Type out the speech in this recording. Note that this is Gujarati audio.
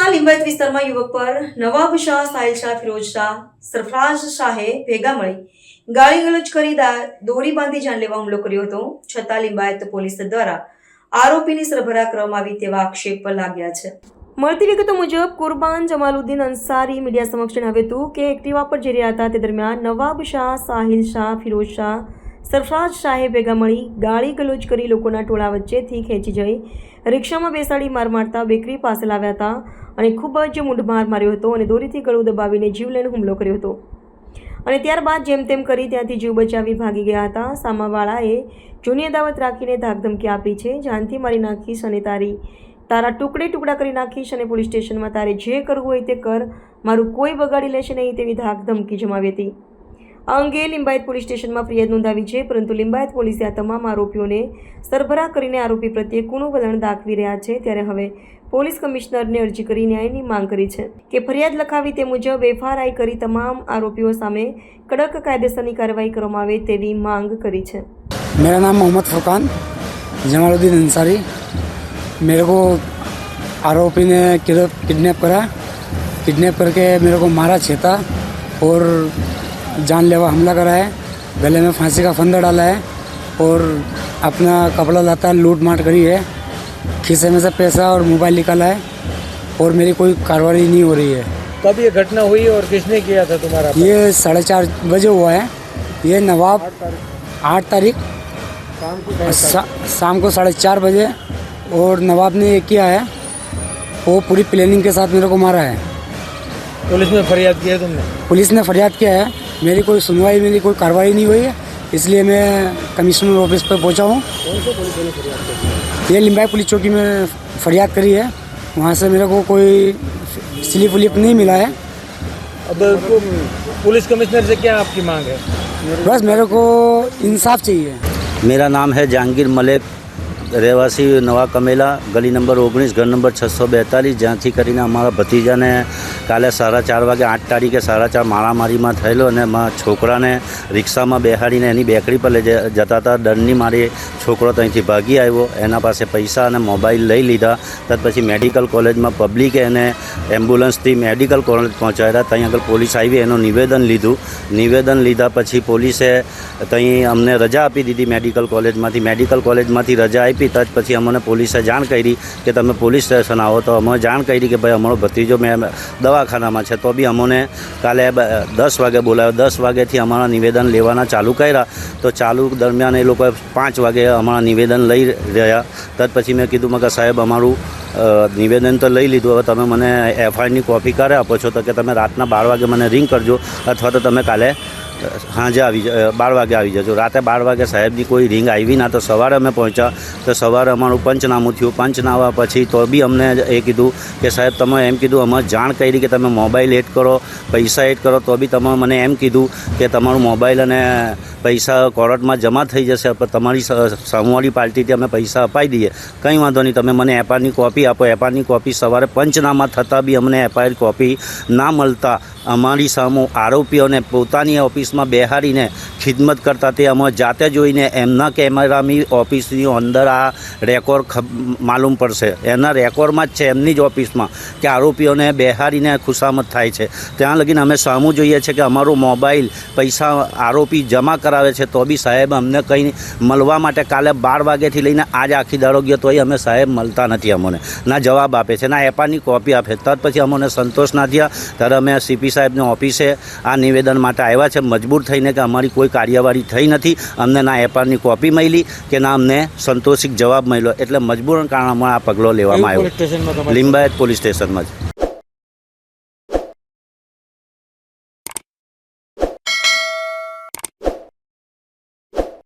સુરતના લિંબાયત વિસ્તારમાં યુવક પર નવાબ શાહ સાહિલ શાહ, ફિરોજ શાહ સરફરાજ શાહે ભેગા મળી ગાળી ગલોચ કરી દોરી બાંધી જાનલેવા હુમલો કર્યો હતો, છતાં લિંબાયત પોલીસ દ્વારા આરોપીની સરભરા કરવામાં આવી તેવા આક્ષેપ પર લાગ્યા છે. મળતી વિગતો મુજબ, કુરબાન જમાલુદ્દીન અંસારી મીડિયા સમક્ષ જણાવ્યું હતું કે એક્ટિવા પર જઈ રહ્યા હતા તે દરમિયાન નવાબ શાહ, સાહિલ શાહ, ફિરોજ શાહ સરફરાજ શાહે ભેગા મળી ગાળી ગલોચ કરી લોકોના ટોળા વચ્ચેથી ખેંચી જઈ રિક્ષામાં બેસાડી માર મારતા બેકરી પાસે લાવ્યા હતા અને ખૂબ જ મૂંઢમાર માર્યો હતો અને દોરીથી ગળું દબાવીને જીવલેણ હુમલો કર્યો હતો. અને ત્યારબાદ જેમ તેમ કરી ત્યાંથી જીવ બચાવી ભાગી ગયા હતા. સામાવાળાએ જૂની અદાવત રાખીને ધાકધમકી આપી છે. જાનથી મારી નાખીશ અને તારી, તારા ટુકડે ટુકડા કરી નાખીશ અને પોલીસ સ્ટેશનમાં તારે જે કરવું હોય તે કર. મારું કોઈ બગાડી લેશે નહીં તેવી ધાકધમકી જમાવી હતી. આ અંગે લિંબાયત પોલીસ સ્ટેશનમાં ફરિયાદ નોંધાવી છે પરંતુ લિંબાયત પોલીસે આ તમામ આરોપીઓને સરભરા કરીને આરોપી પ્રત્યે કુણું વલણ દાખવી રહ્યા છે ત્યારે હવે પોલીસ કમિશનરને અરજી કરી ન્યાયની માંગ કરી છે કે ફરિયાદ લખાવી તે મુજબ એફઆરઆઈ કરી તમામ આરોપીઓ સામે કડક કાયદેસરની કાર્યવાહી કરવામાં આવે તેવી માંગ કરી છે मेरा नाम मोहम्मद फुरकान जमालुद्दीन अंसारी मेरे को आरोपी ने किडनैप करा किडनैप करके मेरे को मारा छेता और जानलेवा हमला करा है गले में फांसी का फंदा डाला है और अपना कपड़ा लाता लूट मार करी है। खीसे में से पैसा और मोबाइल निकाला है और मेरी कोई कार्रवाई नहीं हो रही है। कब ये घटना हुई और किसने किया था तुम्हारा ये साढ़े चार बजे हुआ है। ये नवाब आठ तारीख। शाम को सा, शाम को साढ़े चार बजे और नवाब ने ये किया है। वो पूरी प्लानिंग के साथ मेरे को मारा है। पुलिस में फरियाद किया है तुमने? पुलिस ने फरियाद किया है। मेरी कोई सुनवाई मेरी कोई कार्रवाई नहीं हुई है इसलिए मैं कमिश्नर ऑफिस पर पहुंचा हूँ कौन से पुलिस ने फरियाद की ये लिम्बाई पुलिस चौकी में फरियाद करी है वहाँ से मेरे को कोई स्लिप विलिप नहीं मिला है अब पु- पुलिस कमिश्नर से क्या आपकी मांग है बस मेरे को इंसाफ चाहिए मेरा नाम है जहांगीर मलेक રહેવાસી નવા કમેલા ગલી નંબર ઓગણીસ ઘર નંબર છસો બેતાલીસ જ્યાંથી કરીને અમારા ભત્રીજાને કાલે સાડા ચાર વાગે આઠ તારીખે સાડા ચાર મારામારીમાં થયેલો અને મારા છોકરાને રિક્ષામાં બેહાડીને એની બેકરી પર લઈ જતા હતા. દંડની મારી છોકરો ત્યાંથી ભાગી આવ્યો. એના પાસે પૈસા અને મોબાઈલ લઈ લીધા. ત્યાર પછી મેડિકલ કોલેજમાં પબ્લિકે એને એમ્બ્યુલન્સથી મેડિકલ કોલેજ પહોંચાડ્યા. ત્યાં આગળ પોલીસ આવી એનું નિવેદન લીધું. નિવેદન લીધા પછી પોલીસે ત્યાં અમને રજા આપી દીધી મેડિકલ કોલેજમાંથી. મેડિકલ કોલેજમાંથી રજા આપી. ત્યાર પછી અમને પોલીસે જાણ કરી કે તમે પોલીસ સ્ટેશન આવો. તો અમે જાણ કરી કે ભાઈ અમારો ભત્રીજો મેં દવાખાનામાં છે. તો બી અમોને કાલે દસ વાગે બોલાવ્યો દસ વાગ્યાથી અમારા નિવેદન લેવાના ચાલુ કર્યા. તો ચાલુ દરમિયાન એ લોકોએ પાંચ વાગે અમારા નિવેદન લઈ રહ્યા. તદ પછી મેં કીધું મગર સાહેબ, અમારું નિવેદન તો લઈ લીધું. હવે તમે મને એફઆઈઆરની કોપી કરે આપો છો. તો કે તમે રાતના બાર વાગે મને રિંગ કરજો. અથવા તો તમે કાલે સાંજે આવી બાર વાગે આવી જજો. રાતે બાર વાગે સાહેબની કોઈ રિંગ આવી ના, તો સવારે અમે પહોંચ્યા. તો સવારે અમારું પંચનામું થયું. પંચનામા પછી તો બી અમને એ કીધું કે, સાહેબ, તમે એમ કીધું, અમે જાણ કરી કે તમે મોબાઈલ એડ કરો, પૈસા એડ કરો, તો બી તમે મને એમ કીધું કે તમારું મોબાઈલ અને પૈસા કોર્ટમાં જમા થઈ જશે તમારી સામેવાળી પાર્ટીથી અમે પૈસા અપાઈ દઈએ. કંઈ વાંધો નહીં, તમે મને એફઆઈઆરની કોપી આપો. એફઆઈઆરની કોપી સવારે પંચનામા થતાં બી અમને એફઆઈઆર કોપી ના મળતા. અમારી સામુ આરોપીઓને પોતાની ઓફિસમાં બેહાડીને ખિદમત કરતા તે અમે જાતે જોઈને એમના કેમેરાની ઓફિસની અંદર આ રેકોર્ડ માલુમ પડશે. એના રેકોર્ડમાં જ છે, એમની જ ઓફિસમાં, કે આરોપીઓને બેહારીને ખુશામત થાય છે. ત્યાં લગીને અમે સામું જોઈએ છે કે અમારો મોબાઈલ પૈસા આરોપી જમા કરાવે છે, તો બી સાહેબ અમને કંઈ મળવા માટે કાલે બાર વાગ્યાથી લઈને આજ આખી દાડો ગયો, તોય અમે સાહેબ મળતા નથી અમને. ના જવાબ આપે છે, ના એપાની કોપી આપે. ત્યાર પછી અમને સંતોષ ના થયા. ત્યારે અમે સીપી સાહેબની ઓફિસે આ નિવેદન માટે આવ્યા છે, મજબૂર થઈને કે અમારી કોઈ કાર્યવાહી થઈ નથી. અમને ના એફઆઈઆરની કોપી મળી કે ના અમને સંતોષિક જવાબ મળ્યો. એટલે મજબૂર કારણે આ પગલો લેવામાં આવ્યો. લિંબાયત પોલીસ સ્ટેશનમાં જ.